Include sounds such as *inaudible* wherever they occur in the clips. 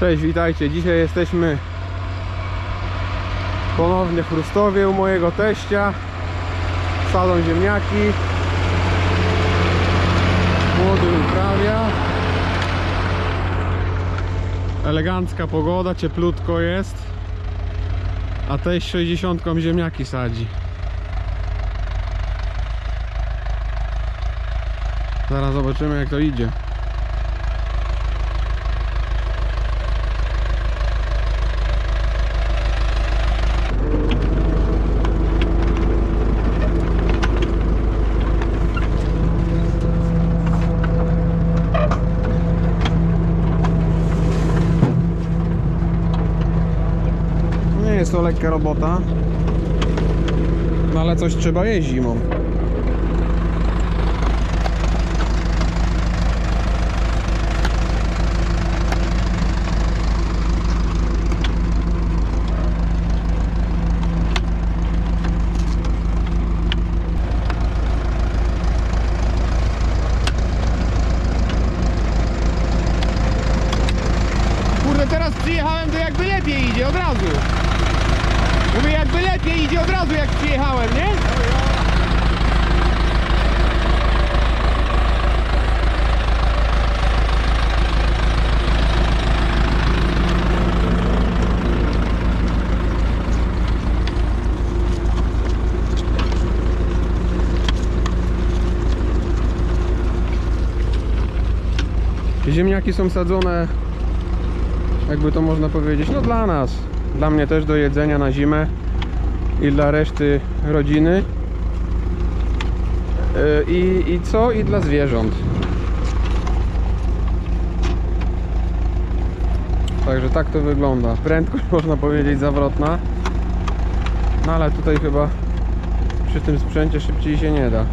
Cześć, witajcie. Dzisiaj jesteśmy ponownie w Chrustowie u mojego teścia. Sadzą ziemniaki. Młody uprawia. Elegancka pogoda, cieplutko jest. A teść 60 ziemniaki sadzi. Zaraz zobaczymy jak to idzie. Jest to lekka robota. No ale coś trzeba jeść zimą. Kurde, teraz przyjechałem, to jakby lepiej idzie od razu. Lepiej idzie od razu, jak przyjechałem, nie? Ziemniaki są sadzone jakby to można powiedzieć, no dla nas. Dla mnie też do jedzenia na zimę i dla reszty rodziny. Yy, I, I co? I dla zwierząt. Także tak to wygląda. Prędkość *laughs* można powiedzieć zawrotna. No ale tutaj chyba przy tym sprzęcie szybciej się nie da.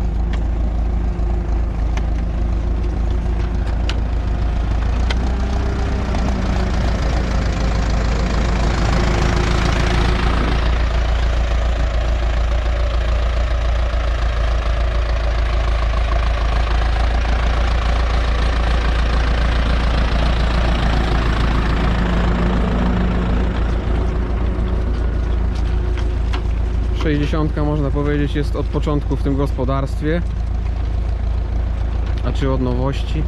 Sześćdziesiątka można powiedzieć jest od początku w tym gospodarstwie. A czy od nowości?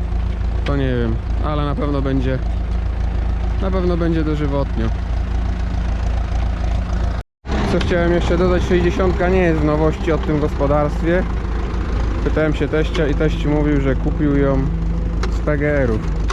To nie wiem, ale na pewno będzie na pewno będzie dożywotnio. Co chciałem jeszcze dodać, 60 nie jest w nowości od tym gospodarstwie. Pytałem się teścia i teść mówił, że kupił ją z PGR-ów.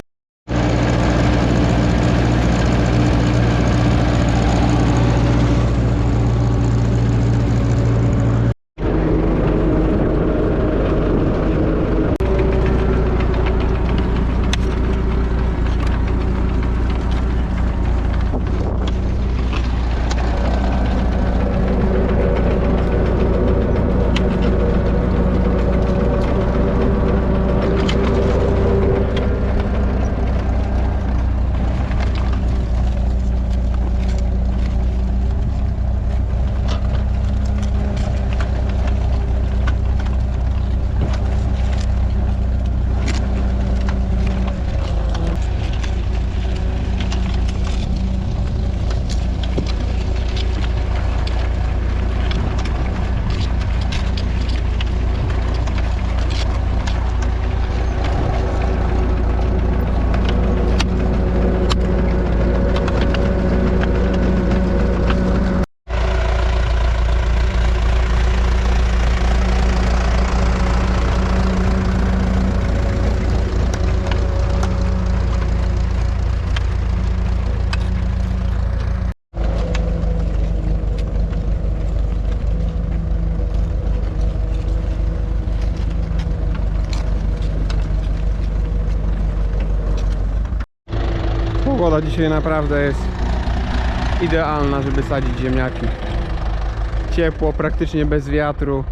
Pogoda dzisiaj naprawdę jest idealna, żeby sadzić ziemniaki. Ciepło, praktycznie bez wiatru,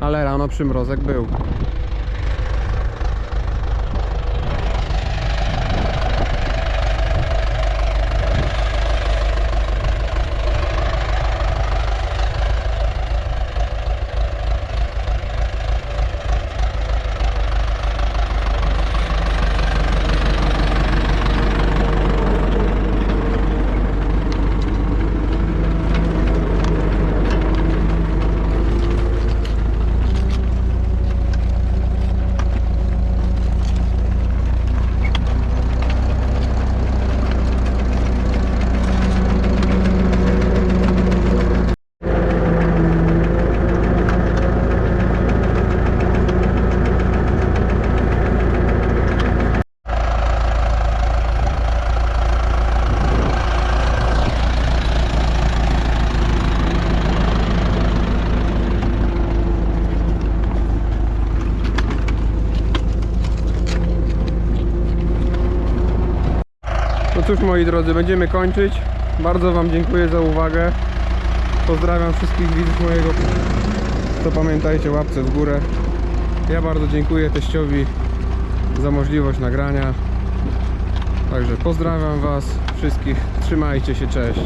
ale rano przymrozek był. Cóż moi drodzy, będziemy kończyć. Bardzo Wam dziękuję za uwagę. Pozdrawiam wszystkich widzów mojego. To pamiętajcie, łapce w górę. Ja bardzo dziękuję teściowi za możliwość nagrania. Także pozdrawiam Was wszystkich. Trzymajcie się, cześć.